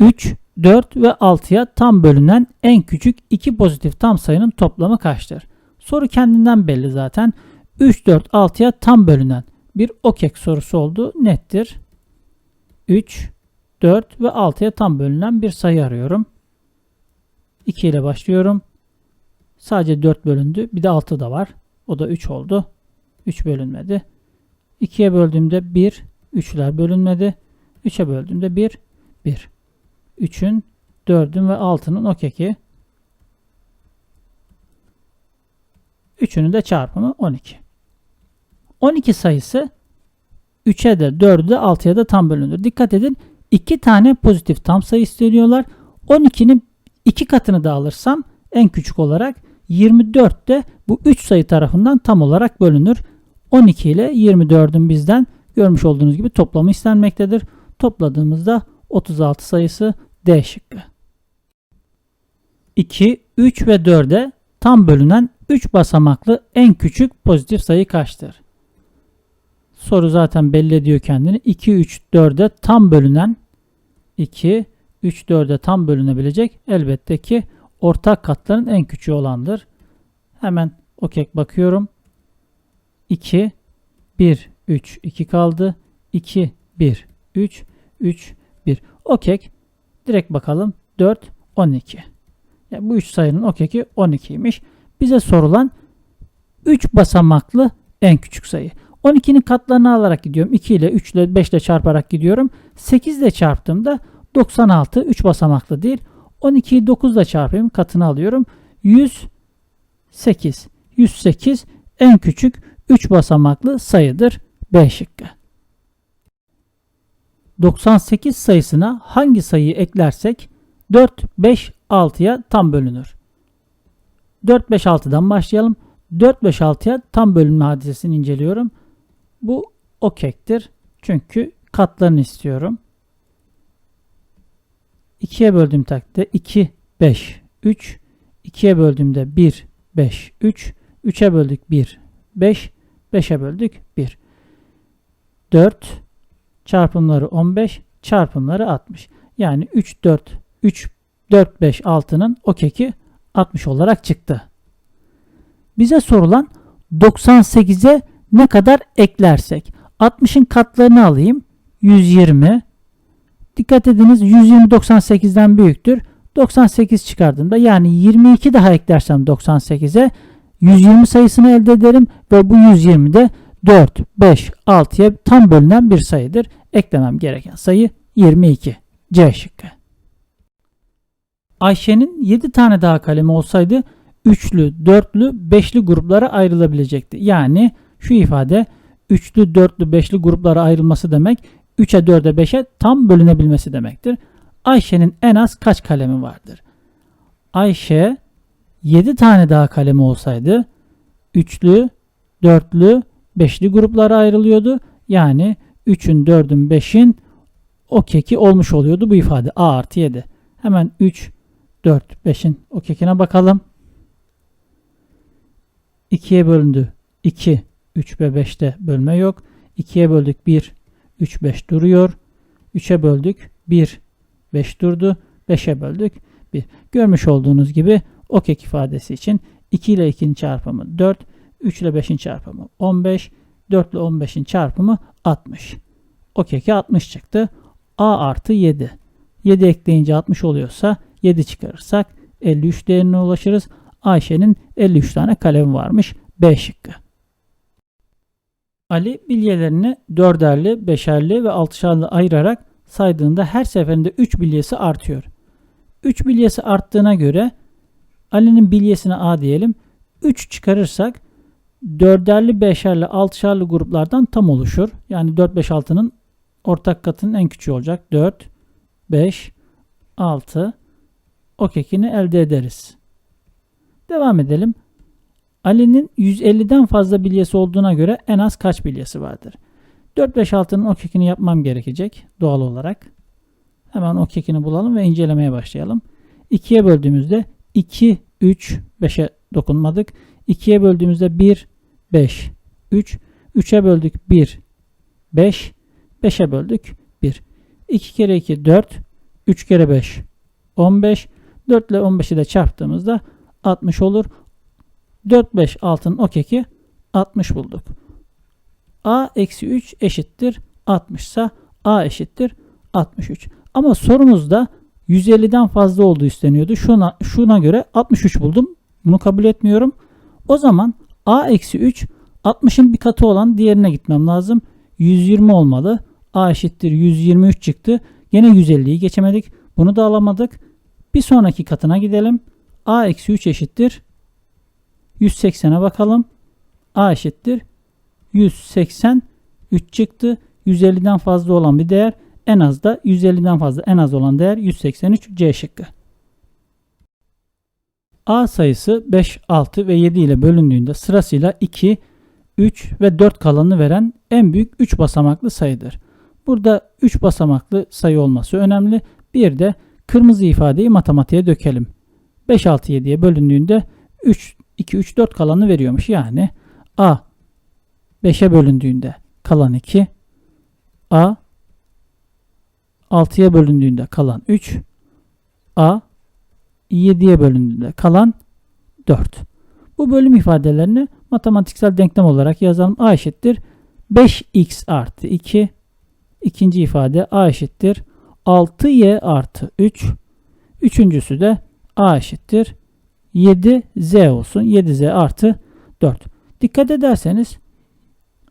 3, 4 ve 6'ya tam bölünen en küçük iki pozitif tam sayının toplamı kaçtır? Soru kendinden belli zaten. 3, 4, 6'ya tam bölünen bir okek sorusu oldu. Nettir. 3, 4 ve 6'ya tam bölünen bir sayı arıyorum. 2 ile başlıyorum. Sadece 4 bölündü. Bir de 6 da var. O da 3 oldu. 3 bölünmedi. 2'ye böldüğümde 1, 3'ler bölünmedi. 3'e böldüğümde 1, 1. 3'ün, 4'ün ve 6'nın okeki. Üçünün de çarpımı 12. 12 sayısı 3'e de 4'e de 6'ya da tam bölünür. Dikkat edin 2 tane pozitif tam sayı isteniyorlar. 12'nin 2 katını da alırsam en küçük olarak 24 de bu 3 sayı tarafından tam olarak bölünür. 12 ile 24'ün bizden görmüş olduğunuz gibi toplamı istenmektedir. Topladığımızda 36 sayısı D şıkkı. 2, 3 ve 4'e tam bölünen 3 basamaklı en küçük pozitif sayı kaçtır? Soru zaten belli ediyor kendini. 2, 3, 4'e tam bölünen 2, 3, 4'e tam bölünebilecek elbette ki ortak katların en küçüğü olandır. Hemen okey bakıyorum. 2, 1, 3, 2 kaldı. 2, 1, 3, 3, 1. Okey. Direkt bakalım. 4, 12. Yani bu 3 sayının okeki 12'ymiş. Bize sorulan 3 basamaklı en küçük sayı. 12'nin katlarını alarak gidiyorum. 2 ile 3 ile 5 ile çarparak gidiyorum. 8 ile çarptığımda 96 3 basamaklı değil. 12'yi 9 ile çarpayım katını alıyorum. 108. 108 en küçük 3 basamaklı sayıdır. B şıkkı. 98 sayısına hangi sayıyı eklersek 4, 5, 6'ya tam bölünür. 4, 5, 6'dan başlayalım. 4, 5, 6'ya tam bölünme hadisesini inceliyorum. Bu okektir. Çünkü katlarını istiyorum. 2'ye böldüğüm takdirde 2, 5, 3. 2'ye böldüğümde 1, 5, 3. 3'e böldük 1, 5. 5'e böldük 1. 4 çarpımları 15 çarpımları 60. Yani 3, 4, 3, 4, 5, 6'nın okeki 60 olarak çıktı. Bize sorulan 98'e ne kadar eklersek. 60'ın katlarını alayım. 120. Dikkat ediniz 120 98'den büyüktür. 98 çıkardığımda yani 22 daha eklersem 98'e 120 sayısını elde ederim ve bu 120 de 4, 5, 6'ya tam bölünen bir sayıdır. Eklemem gereken sayı 22. C şıkkı. Ayşe'nin 7 tane daha kalemi olsaydı üçlü, dörtlü, beşli gruplara ayrılabilecekti. Yani şu ifade üçlü, dörtlü, beşli gruplara ayrılması demek 3'e 4'e 5'e tam bölünebilmesi demektir. Ayşe'nin en az kaç kalemi vardır? Ayşe 7 tane daha kalemi olsaydı üçlü, dörtlü, beşli gruplara ayrılıyordu. Yani 3'ün, 4'ün, 5'in o keki olmuş oluyordu bu ifade. A artı 7. Hemen 3, 4, 5'in o kekine bakalım. 2'ye bölündü. 2, 3 ve 5'te bölme yok. 2'ye böldük 1, 3, 5 duruyor. 3'e böldük 1, 5 durdu. 5'e böldük 1. Görmüş olduğunuz gibi o kek ifadesi için 2 ile 2'nin çarpımı 4, 3 ile 5'in çarpımı 15, 4 ile 15'in çarpımı 60. O keki 60 çıktı. A artı 7. 7 ekleyince 60 oluyorsa 7 çıkarırsak 53 değerine ulaşırız. Ayşe'nin 53 tane kalemi varmış. B şıkkı. Ali bilyelerini dörderli, beşerli ve altışarlı ayırarak saydığında her seferinde 3 bilyesi artıyor. 3 bilyesi arttığına göre Ali'nin bilyesine A diyelim. 3 çıkarırsak dörderli, beşerli, altışarlı gruplardan tam oluşur. Yani 4, 5, 6'nın ortak katının en küçüğü olacak. 4, 5, 6 o kekini elde ederiz. Devam edelim. Ali'nin 150'den fazla bilyesi olduğuna göre en az kaç bilyesi vardır? 4, 5, 6'nın o kekini yapmam gerekecek doğal olarak. Hemen o kekini bulalım ve incelemeye başlayalım. 2'ye böldüğümüzde 2, 3, 5'e dokunmadık. 2'ye böldüğümüzde 1, 5, 3. 3'e böldük 1, 5. 5'e böldük 1. 2 kere 2 4. 3 kere 5 15. 4 ile 15'i de çarptığımızda 60 olur. 4 5 6'nın o keki 60 bulduk. A eksi 3 eşittir 60 ise A eşittir 63. Ama sorumuzda 150'den fazla olduğu isteniyordu. Şuna, şuna göre 63 buldum. Bunu kabul etmiyorum. O zaman A eksi 3 60'ın bir katı olan diğerine gitmem lazım. 120 olmalı. A eşittir 123 çıktı. Yine 150'yi geçemedik. Bunu da alamadık. Bir sonraki katına gidelim. A eksi 3 eşittir 180'e bakalım. A eşittir 183 çıktı. 150'den fazla olan bir değer en az da 150'den fazla en az olan değer 183 C şıkkı. A sayısı 5, 6 ve 7 ile bölündüğünde sırasıyla 2, 3 ve 4 kalanını veren en büyük 3 basamaklı sayıdır. Burada 3 basamaklı sayı olması önemli. Bir de kırmızı ifadeyi matematiğe dökelim. 5, 6, 7'ye bölündüğünde 3, 2, 3, 4 kalanı veriyormuş. Yani A 5'e bölündüğünde kalan 2, A 6'ya bölündüğünde kalan 3, A 7'ye bölündüğünde kalan 4. Bu bölüm ifadelerini matematiksel denklem olarak yazalım. A eşittir 5x artı 2. İkinci ifade A eşittir 6y artı 3. Üçüncüsü de A eşittir 7z olsun. 7z artı 4. Dikkat ederseniz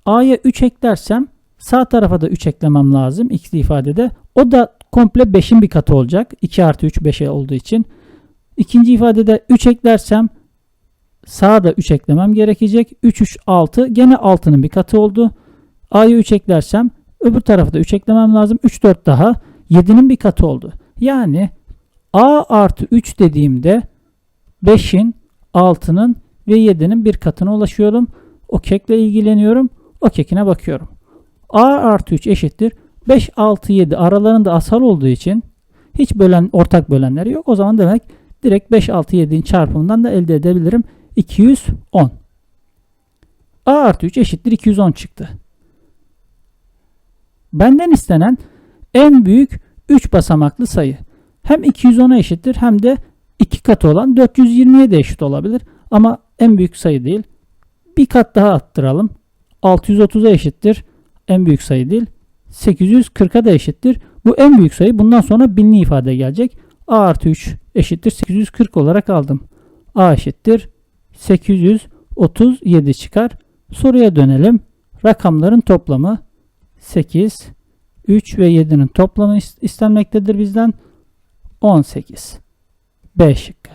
A'ya 3 eklersem sağ tarafa da 3 eklemem lazım x ifadede. O da komple 5'in bir katı olacak. 2 artı 3 5'e olduğu için. İkinci ifadede 3 eklersem sağa da 3 eklemem gerekecek. 3 3 6 gene 6'nın bir katı oldu. A'ya 3 eklersem öbür tarafa da 3 eklemem lazım. 3 4 daha 7'nin bir katı oldu. Yani A artı 3 dediğimde 5'in 6'nın ve 7'nin bir katına ulaşıyorum. O kekle ilgileniyorum. O kekine bakıyorum. A artı 3 eşittir. 5, 6, 7 aralarında asal olduğu için hiç bölen ortak bölenleri yok. O zaman demek direkt 5, 6, 7'nin çarpımından da elde edebilirim. 210. A artı 3 eşittir 210 çıktı. Benden istenen en büyük 3 basamaklı sayı. Hem 210'a eşittir hem de 2 katı olan 420'ye de eşit olabilir. Ama en büyük sayı değil. Bir kat daha attıralım. 630'a eşittir. En büyük sayı değil. 840'a da eşittir. Bu en büyük sayı. Bundan sonra binli ifade gelecek. A artı 3 eşittir 840 olarak aldım. A eşittir 837 çıkar. Soruya dönelim. Rakamların toplamı 8, 3 ve 7'nin toplamı istenmektedir bizden. 18. B şıkkı.